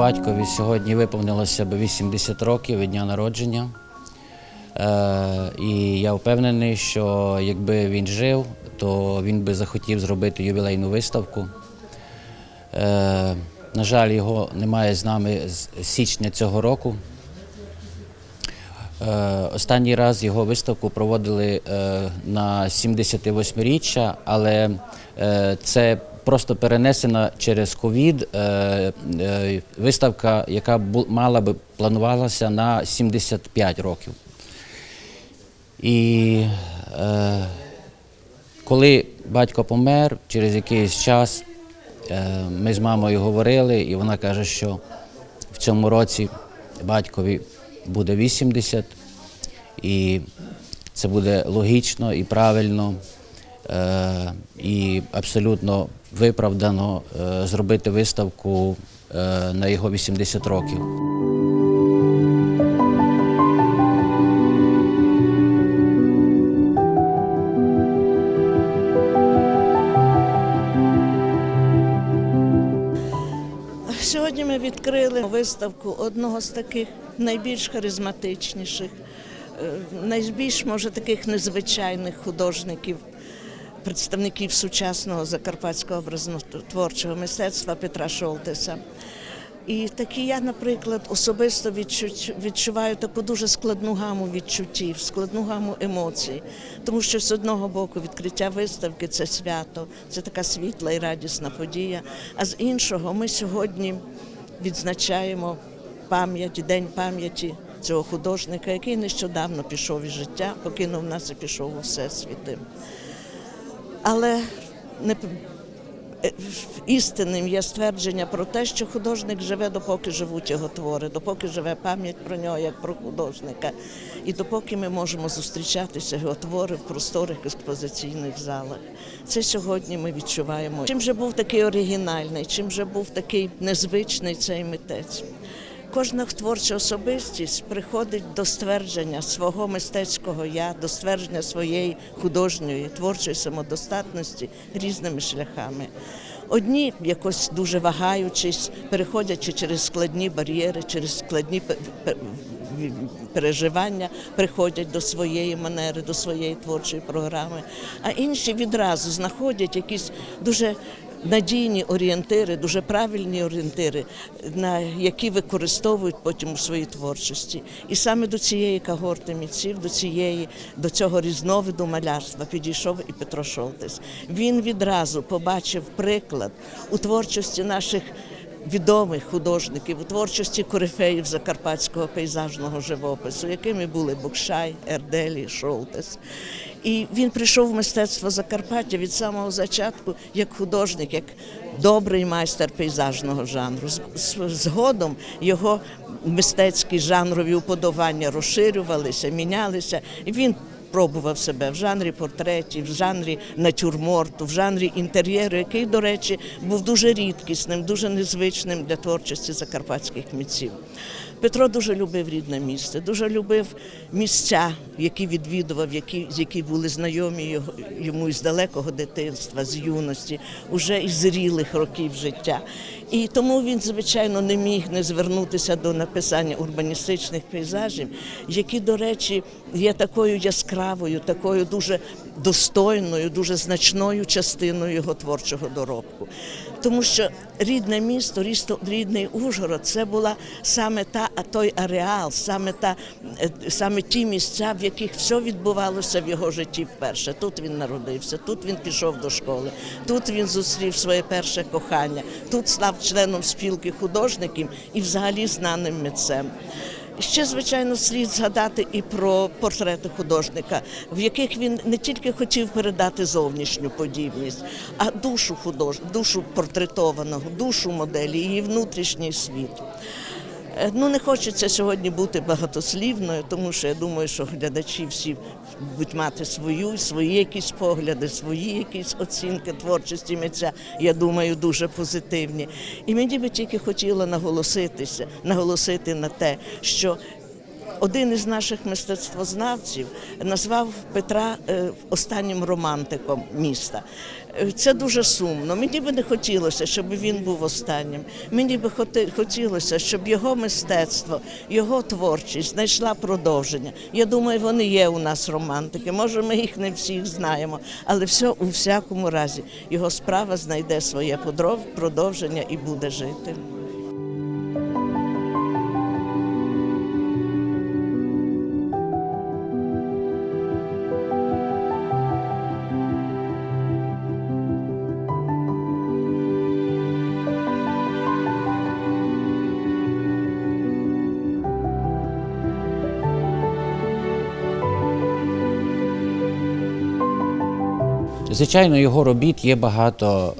Батькові сьогодні виповнилося б 80 років від дня народження. Е, і я впевнений, що якби він жив, то він би захотів зробити ювілейну виставку. Е, на жаль, його немає з нами з січня цього року. Е, Останній раз його виставку проводили на 78-річчя, але це просто перенесена через ковід е, е, виставка, яка мала би планувалася на 75 років. І е, коли батько помер, через якийсь час е, ми з мамою говорили, і вона каже, що в цьому році батькові буде 80, і це буде логічно і правильно, і абсолютно виправдано е, зробити виставку е, на його 80 років. Сьогодні ми відкрили виставку одного з таких найбільш харизматичніших, е, найбільш може таких незвичайних художників, представників сучасного закарпатського образнотворчого мистецтва Петра Шолтеса. І такі я, наприклад, особисто відчуваю таку дуже складну гаму відчуттів, складну гаму емоцій. Тому що з одного боку відкриття виставки це свято, це така світла і радісна подія. А з іншого, ми сьогодні відзначаємо пам'ять, день пам'яті цього художника, який нещодавно пішов із життя, покинув нас і пішов у всесвіти. Але не е, істинним є ствердження про те, що художник живе, допоки живуть його твори, допоки живе пам'ять про нього як про художника, і допоки ми можемо зустрічатися його твори в просторих експозиційних залах. Це сьогодні ми відчуваємо. Чим же був такий оригінальний, чим же був такий незвичний цей митець. Кожна творча особистість приходить до ствердження свого мистецького я, до ствердження своєї художньої творчої самодостатності різними шляхами. Одні якось дуже вагаючись, переходячи через складні бар'єри, через складні пе- пе- переживання, приходять до своєї манери, до своєї творчої програми, а інші відразу знаходять якісь дуже надійні орієнтири, дуже правильні орієнтири, на які використовують потім у своїй творчості. І саме до цієї когорти митців, до цієї, до цього різновиду малярства підійшов і Петро Шолтес. Він відразу побачив приклад у творчості наших. Відомих художників у творчості корифеїв закарпатського пейзажного живопису, якими були Букшай, Ерделі, Шолтес. І він прийшов в мистецтво Закарпаття від самого початку як художник, як добрий майстер пейзажного жанру. Згодом його мистецькі жанрові уподобання розширювалися, мінялися. І він пробував себе в жанрі портретів, в жанрі натюрморту, в жанрі інтер'єру, який, до речі, був дуже рідкісним, дуже незвичним для творчості закарпатських митців. Петро дуже любив рідне місце, дуже любив місця, які відвідував, які, з які були знайомі його, йому із далекого дитинства, з юності, уже із зрілих років життя. І тому він, звичайно, не міг не звернутися до написання урбаністичних пейзажів, які, до речі, є такою яскравою, такою дуже достойною, дуже значною частиною його творчого доробку. Тому що рідне місто, рідний Ужгород, це була саме та той ареал, саме та е, саме ті місця, в яких все відбувалося в його житті вперше. Тут він народився, тут він пішов до школи, тут він зустрів своє перше кохання, тут став членом спілки художників і взагалі знаним митцем. Ще, звичайно, слід згадати і про портрети художника, в яких він не тільки хотів передати зовнішню подібність, а душу худож... душу портретованого, душу моделі, її внутрішній світ. Е, Ну, не хочеться сьогодні бути багатослівною, тому що я думаю, що глядачі всі будуть мати свою, свої якісь погляди, свої якісь оцінки творчості митця, я думаю, дуже позитивні. І мені би тільки хотіло наголоситися, наголосити на те, що один із наших мистецтвознавців назвав Петра е, останнім романтиком міста. Е, Це дуже сумно. Мені би не хотілося, щоб він був останнім. Мені би хотілося, щоб його мистецтво, його творчість знайшла продовження. Я думаю, вони є у нас романтики. Може, ми їх не всіх знаємо, але все у всякому разі його справа знайде своє продовження і буде жити. Звичайно, його робіт є багато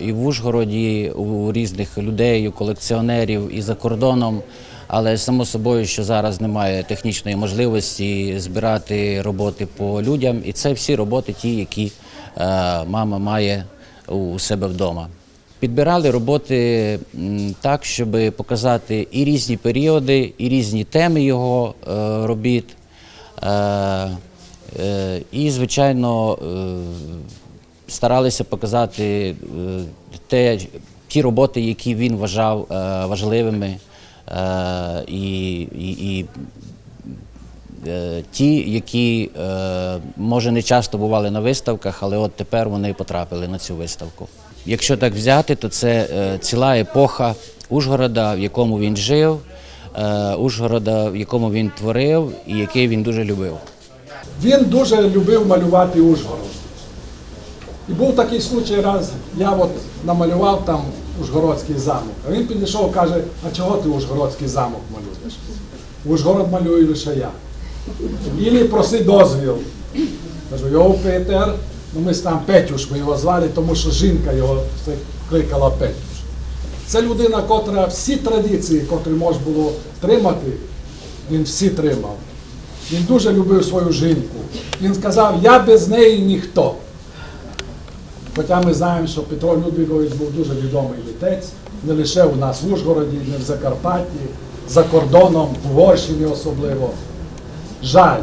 е, і в Ужгороді, у різних людей, у колекціонерів, і за кордоном. Але само собою, що зараз немає технічної можливості збирати роботи по людям, і це всі роботи, ті, які е, мама має у себе вдома. Підбирали роботи так, щоб показати і різні періоди, і різні теми його е, робіт. Е, І, звичайно, е, старалися показати е, те, ті роботи, які він вважав важливими, і, і, і ті, які, може, не часто бували на виставках, але от тепер вони потрапили на цю виставку. Якщо так взяти, то це ціла епоха Ужгорода, в якому він жив, Ужгорода, в якому він творив і який він дуже любив. Він дуже любив малювати Ужгород. І був такий случай раз, я от намалював там Ужгородський замок. А він підійшов і каже, а чого ти Ужгородський замок малюєш? Ужгород малюю лише я. Ілі проси дозвіл. Кажу, його Петер, ну ми там Петюш ми його звали, тому що жінка його кликала Петюш. Це людина, котра всі традиції, котрі можна було тримати, він всі тримав. Він дуже любив свою жінку. Він сказав, я без неї ніхто. Хоча ми знаємо, що Петро Людвігович був дуже відомий митець, не лише у нас в Ужгороді, не в Закарпатті, за кордоном, в Угорщині особливо. Жаль.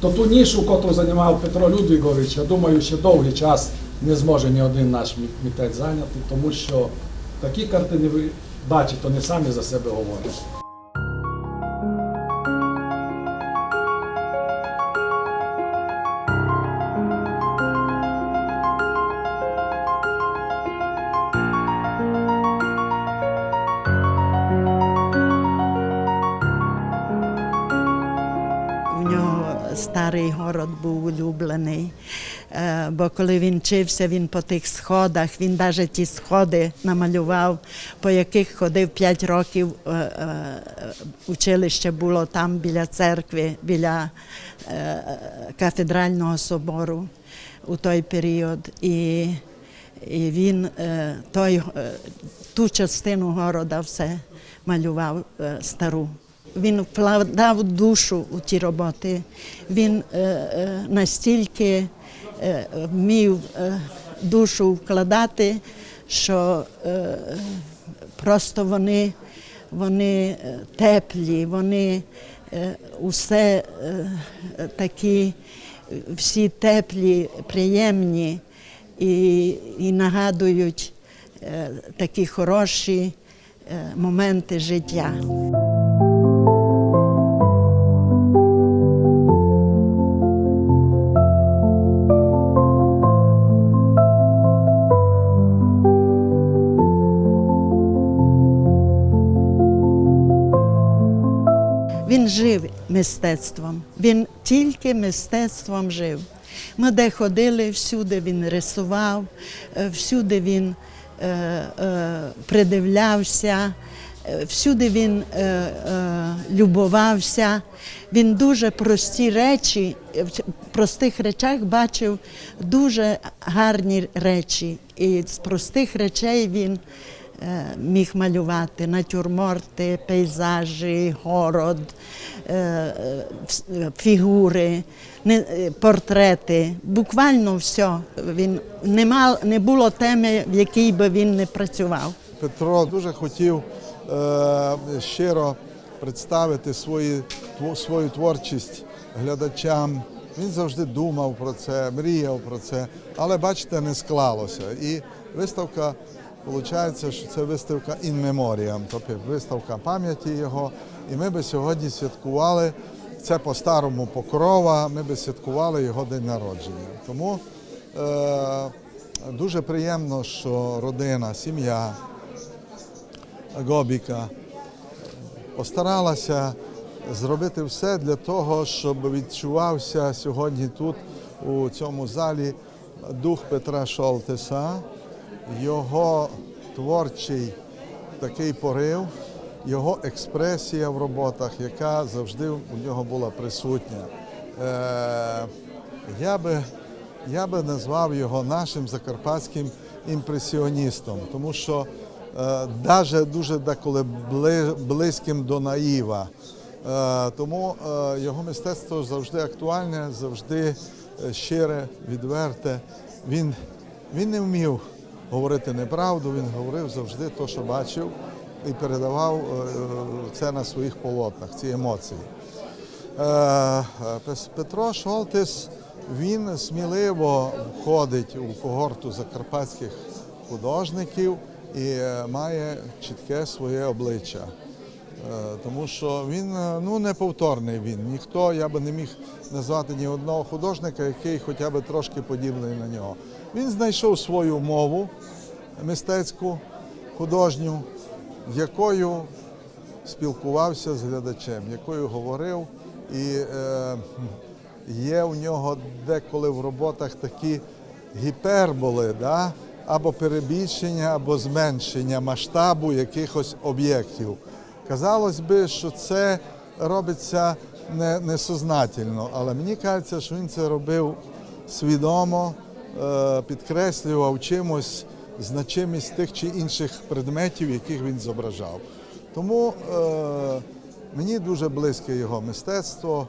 То ту нішу, яку займав Петро Людвігович, я думаю, ще довгий час не зможе ні один наш мі- митець зайняти, тому що такі картини ви бачите, вони самі за себе говорять. У нього старий город був улюблений, Е, бо коли він вчився, він по тих сходах, він навіть ті сходи намалював, по яких ходив 5 років. е, е, Училище було там біля церкви, біля кафедрального собору у той період. І, і він той, ту частину города все малював стару. Він вкладав душу у ті роботи. Він е, е, настільки е, вмів е, душу вкладати, що е, просто вони, вони е, теплі, вони е, усе е, такі, всі теплі, приємні і, і нагадують е, такі хороші е, моменти життя. Він жив мистецтвом, він тільки мистецтвом жив. Ми де ходили, всюди він рисував, е, всюди він е, е, придивлявся, е, всюди він е, е, любувався. Він дуже прості речі, е, в простих речах бачив дуже гарні речі. І з простих речей він міг малювати натюрморти, пейзажі, город, е, е, е, фігури, е, портрети. Буквально все. Він не, мав, не було теми, в якій би він не працював. Петро дуже хотів е, щиро представити свої свою творчість глядачам. Він завжди думав про це, мріяв про це, але бачите, не склалося. І виставка, виходить, що це виставка in memoriam, тобто виставка пам'яті його. І ми би сьогодні святкували це по-старому покрова, ми би святкували його день народження. Тому е, дуже приємно, що родина, сім'я Гобіка постаралася зробити все для того, щоб відчувався сьогодні тут, у цьому залі, дух Петра Шолтеса, його творчий такий порив, його експресія в роботах, яка завжди у нього була присутня. Е, я би, я би назвав його нашим закарпатським імпресіоністом, тому що е, даже дуже деколи близьким до наїва. Е, тому е, його мистецтво завжди актуальне, завжди е, щире, відверте. Він, він не вмів говорити неправду, він говорив завжди те, що бачив, і передавав е, це на своїх полотнах, ці емоції. Е, е, Петро Шолтис він сміливо входить у когорту закарпатських художників і має чітке своє обличчя. Е, Тому що він е, ну, неповторний він. Ніхто, я би не міг назвати ні одного художника, який хоча б трошки подібний на нього. Він знайшов свою мову мистецьку, художню, якою спілкувався з глядачем, якою говорив, і е, є у нього деколи в роботах такі гіперболи, да? або перебільшення, або зменшення масштабу якихось об'єктів. Казалось би, що це робиться не, несознательно, але мені кажеться, що він це робив свідомо, е, підкреслював чимось значимість тих чи інших предметів, яких він зображав. Тому е, мені дуже близьке його мистецтво.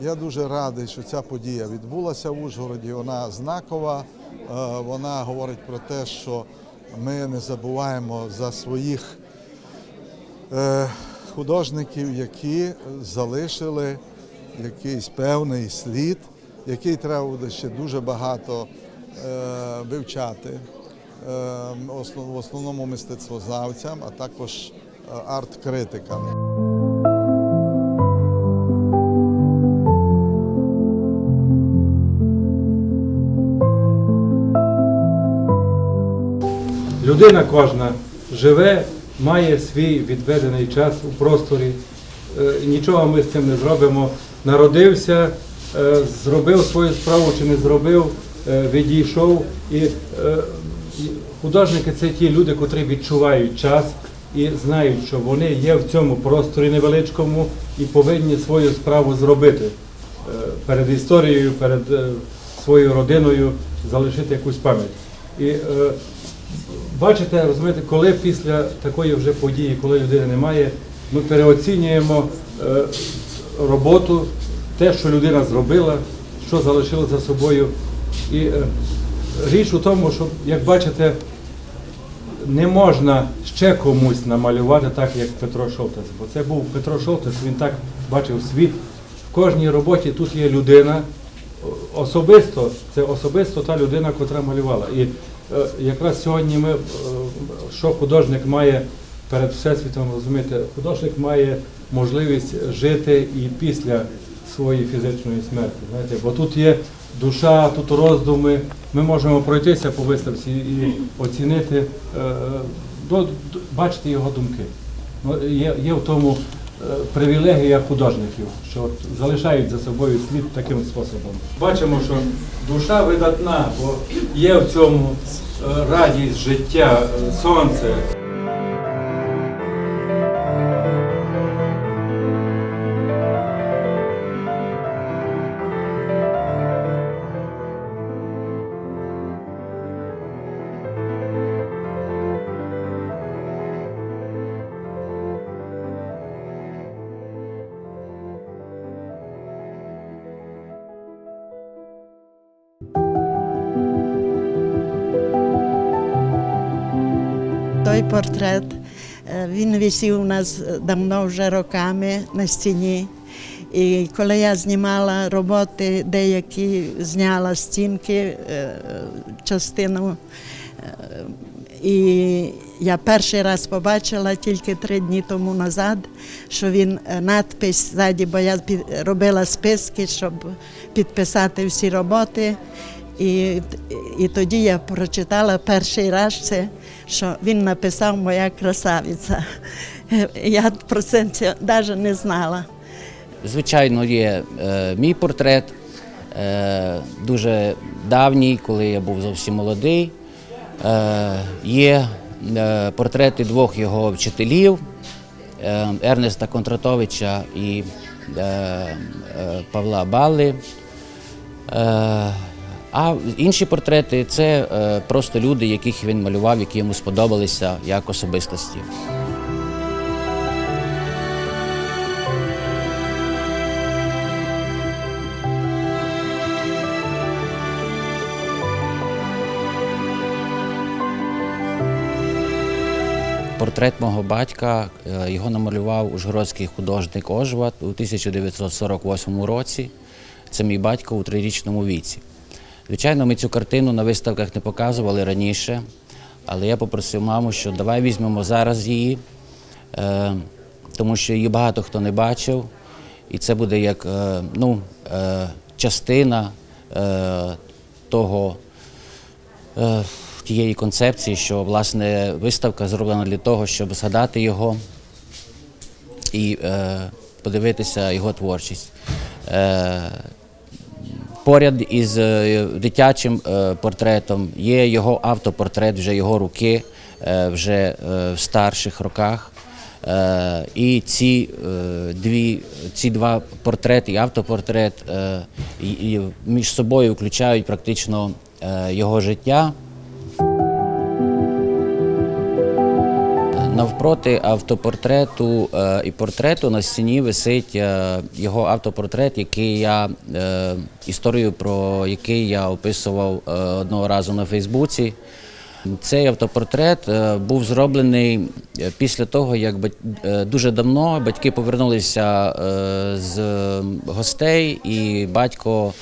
Я дуже радий, що ця подія відбулася в Ужгороді. Вона знакова. Е, вона говорить про те, що ми не забуваємо за своїх художників, які залишили якийсь певний слід, який треба буде ще дуже багато е, вивчати. Е, в основному мистецтвознавцям, а також е, арт-критикам. Людина кожна живе, має свій відведений час у просторі. Е, Нічого ми з цим не зробимо. Народився, е, зробив свою справу чи не зробив, е, відійшов. І художники це ті люди, котрі відчувають час і знають, що вони є в цьому просторі невеличкому і повинні свою справу зробити перед історією, перед своєю родиною, залишити якусь пам'ять. І бачите, розумієте, коли після такої вже події, коли людини немає, ми переоцінюємо е, роботу, те, що людина зробила, що залишила за собою. І е, річ у тому, що, як бачите, не можна ще комусь намалювати так, як Петро Шолтес. Бо це був Петро Шолтес, він так бачив світ. В кожній роботі тут є людина. Особисто, це особисто та людина, котра малювала. І якраз сьогодні ми, е, що художник має перед Всесвітом, розумієте, художник має можливість жити і після своєї фізичної смерті. Знаєте, бо тут є душа, тут роздуми. Ми можемо пройтися по виставці і оцінити, е, бачити його думки. Ну, Є, є в тому е, привілегія художників, що от залишають за собою слід таким способом. Бачимо, що душа видатна, бо є в цьому е, радість життя, е, сонце. Портрет е, він висів у нас давно вже роками на стіні. І коли я знімала роботи, деякі зняла стінки, е, частину. е, І я перший раз побачила тільки три дні тому назад, що він е, надпис ззаді, бо я робила списки, щоб підписати всі роботи. І, і тоді я прочитала перший раз це, що він написав Моя красавиця. Я про це навіть не знала. Звичайно, є е, мій портрет, е, дуже давній, коли я був зовсім молодий. Е, є е, портрети двох його вчителів е, Ернеста Контратовича і е, е, Павла Балли. Е, а інші портрети це е, просто люди, яких він малював, які йому сподобалися як особистості. Портрет мого батька е, його намалював ужгородський художник Ожват у 1948 році. Це мій батько у трирічному віці. Звичайно, ми цю картину на виставках не показували раніше, але я попросив маму, що давай візьмемо зараз її, е, тому що її багато хто не бачив. І це буде як е, ну, е, частина того тієї концепції, що власне виставка зроблена для того, щоб згадати його і подивитися його творчість. Поряд із е, дитячим е, портретом є його автопортрет, вже його руки, е, вже в старших роках. І ці дві, ці два портрети і автопортрет між собою включають практично його життя. Навпроти автопортрету е, і портрету на стіні висить е, його автопортрет, який я е, історію про який я описував одного разу на Фейсбуці. Цей автопортрет був зроблений після того, як дуже давно батьки повернулися з гостей, і батько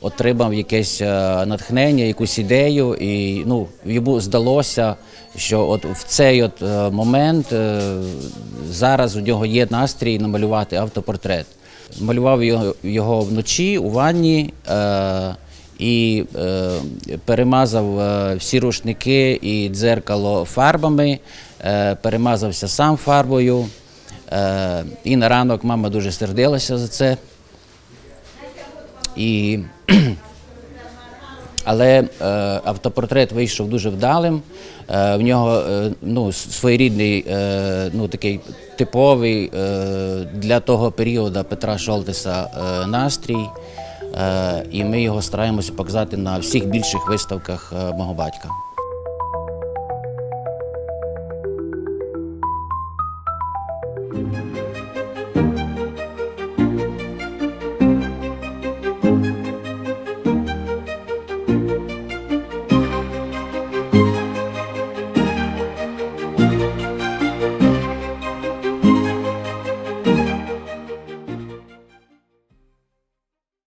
отримав якесь е, натхнення, якусь ідею, і ну, йому здалося, що от в цей от е, момент е, зараз у нього є настрій намалювати автопортрет. Малював його, вночі у ванні. Е, і е, перемазав е, всі рушники і дзеркало фарбами, е, перемазався сам фарбою. Е, і на ранок мама дуже сердилася за це. І, але е, автопортрет вийшов дуже вдалим. Е, в нього е, ну, своєрідний, е, ну, такий типовий е, для того періоду Петра Шолтеса е, настрій. Е, і ми його стараємося показати на всіх більших виставках е, мого батька.